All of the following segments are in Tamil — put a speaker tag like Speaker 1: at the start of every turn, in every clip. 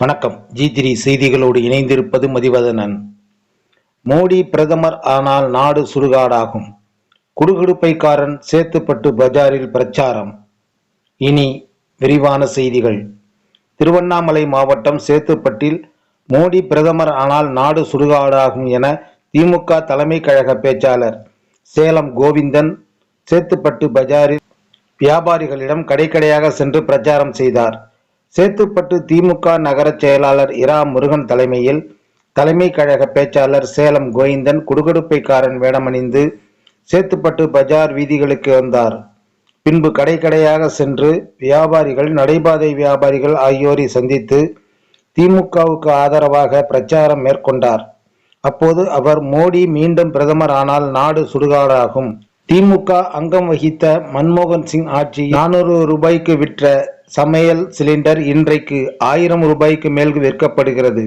Speaker 1: வணக்கம். ஜி திரி செய்திகளோடு இணைந்திருப்பது மதிவதனன். மோடி பிரதமர் ஆனால் நாடு சுடுகாடாகும். குடுகுடுப்பைக்காரன் சேத்துப்பட்டு பஜாரில் பிரச்சாரம். இனி விரிவான செய்திகள். திருவண்ணாமலை மாவட்டம் சேத்துப்பட்டில் மோடி பிரதமர் ஆனால் நாடு சுடுகாடாகும் என திமுக தலைமை கழக பேச்சாளர் சேலம் கோவிந்தன் சேத்துப்பட்டு பஜாரில் வியாபாரிகளிடம் கடைக்கடையாக சென்று பிரச்சாரம் செய்தார். சேத்துப்பட்டு திமுக நகர செயலாளர் இரா முருகன் தலைமையில் தலைமை கழக பேச்சாளர் சேலம் கோவிந்தன் குடுகுடுப்பைக்காரன் வேடமணிந்து சேத்துப்பட்டு பஜார் வீதிகளுக்கு வந்தார். பின்பு கடைக்கடையாக சென்று வியாபாரிகள் நடைபாதை வியாபாரிகள் ஆகியோரை சந்தித்து திமுகவுக்கு ஆதரவாக பிரச்சாரம் மேற்கொண்டார். அப்போது அவர் மோடி மீண்டும் பிரதமர் ஆனால் நாடு சுடுகாடாகும். திமுக அங்கம் வகித்த மன்மோகன் சிங் ஆட்சி நானூறு ரூபாய்க்கு விற்ற சமையல் சிலிண்டர் இன்றைக்கு ஆயிரம் ரூபாய்க்கு மேல் விற்கப்படுகிறது.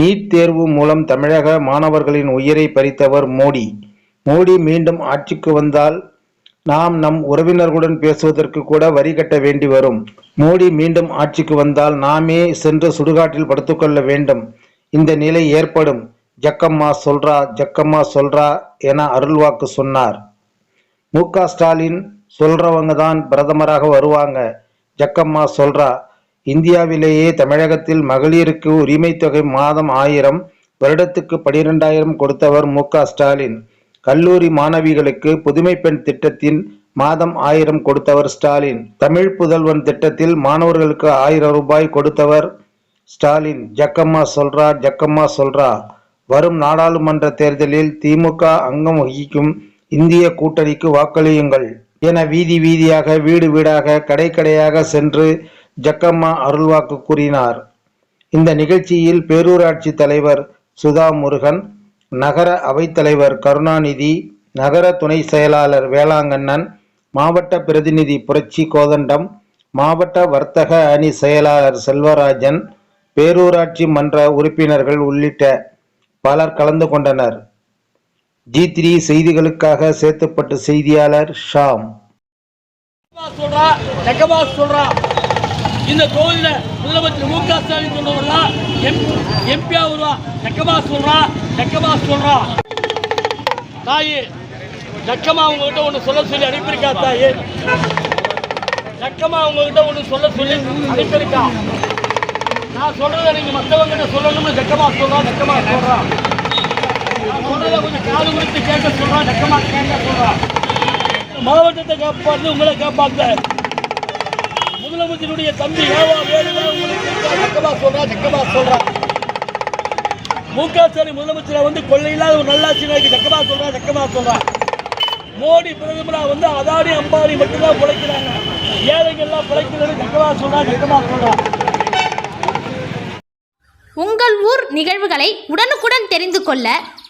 Speaker 1: நீட் தேர்வு மூலம் தமிழக மாணவர்களின் உயிரை பறித்தவர் மோடி. மோடி மீண்டும் ஆட்சிக்கு வந்தால் நாம் நம் உறவினர்களுடன் பேசுவதற்கு கூட வரி கட்ட வேண்டி வரும். மோடி மீண்டும் ஆட்சிக்கு வந்தால் நாமே சென்று சுடுகாட்டில் படுத்துக்கொள்ள வேண்டும். இந்த நிலை ஏற்படும். ஜக்கம்மா சொல்றா ஜக்கம்மா சொல்றா என அருள்வாக்கு சொன்னார். மு க ஸ்டாலின் சொல்றவங்க தான் பிரதமராக வருவாங்க. ஜக்கம்மா சொல்றா இந்தியாவிலேயே தமிழகத்தில் மகளிருக்கு உரிமை தொகை மாதம் ஆயிரம் வருடத்துக்கு பனிரெண்டாயிரம் கொடுத்தவர் மு க ஸ்டாலின். கல்லூரி மாணவிகளுக்கு புதுமை பெண் திட்டத்தின் மாதம் ஆயிரம் கொடுத்தவர் ஸ்டாலின். தமிழ் புதல்வன் திட்டத்தில் மாணவர்களுக்கு ஆயிரம் ரூபாய் கொடுத்தவர் ஸ்டாலின். ஜக்கம்மா சொல்றா ஜக்கம்மா சொல்றா வரும் நாடாளுமன்ற தேர்தலில் திமுக அங்கம் வகிக்கும் இந்திய கூட்டணிக்கு வாக்களியுங்கள். என வீதி வீதியாக வீடு வீடாக கடை கடையாக சென்று ஜக்கம்மா அருள்வாக்கு கூறினார். இந்த நிகழ்ச்சியில் பேரூராட்சி தலைவர் சுதா முருகன் நகர அவைத்தலைவர் கருணாநிதி நகர துணை செயலாளர் வேளாங்கண்ணன் மாவட்ட பிரதிநிதி புரட்சி கோதண்டம் மாவட்ட வர்த்தக அணி செயலாளர் செல்வராஜன் பேரூராட்சி மன்ற உறுப்பினர்கள் உள்ளிட்ட பலர் கலந்து கொண்டனர். ஜி த்ரீ செய்திகளுக்காக சேர்த்தப்பட்ட செய்தியாளர் ஷாம்.
Speaker 2: சொல்றா நக்கமா சொல்றா. இந்த கோவில முதலமைச்சர் மு க ஸ்டாலின் சொன்னவர்ல எம்பியா வருவா நெக்கமா சொல்றா நெக்கமா சொல்றா. தாயே நக்கமா உங்ககிட்ட ஒன்று சொல்ல சொல்லி அனுப்பியிருக்கா தாயே? நக்கமா உங்ககிட்ட ஒன்று சொல்ல சொல்லி அனுப்பியிருக்கா? நான் சொல்றதை நீங்க மற்றவங்கிட்ட சொல்லணும்னு நெக்கமா சொல்றா நெக்கமா சொல்றா. நான் கொஞ்சம் காது கொடுத்து கேட்க சொல்றா நக்கமா கேட்க சொல்றா மாவட்டத்தை காப்பாற்று உங்களை காப்பாற்ற முதலமைச்சருடைய தம்பி ஏவா வேணுமா உங்களுக்கு சொல்றா சக்கமா சொல்றா மு க ஸ்டாலின் முதலமைச்சரை வந்து கொள்ளையில்லாத ஒரு நல்லாட்சி நாய்க்கு சக்கமா சொல்றா சக்கமா சொல்றா மோடி பிரதமரா வந்து அதானி அம்பானி மட்டும்தான் பிழைக்கிறாங்க ஏழைகள்லாம் பிழைக்கிறது சக்கமா சொல்றா சக்கமா சொல்றா
Speaker 3: உங்கள் ஊர் நிகழ்வுகளை உடனுக்குடன் தெரிந்து கொள்ள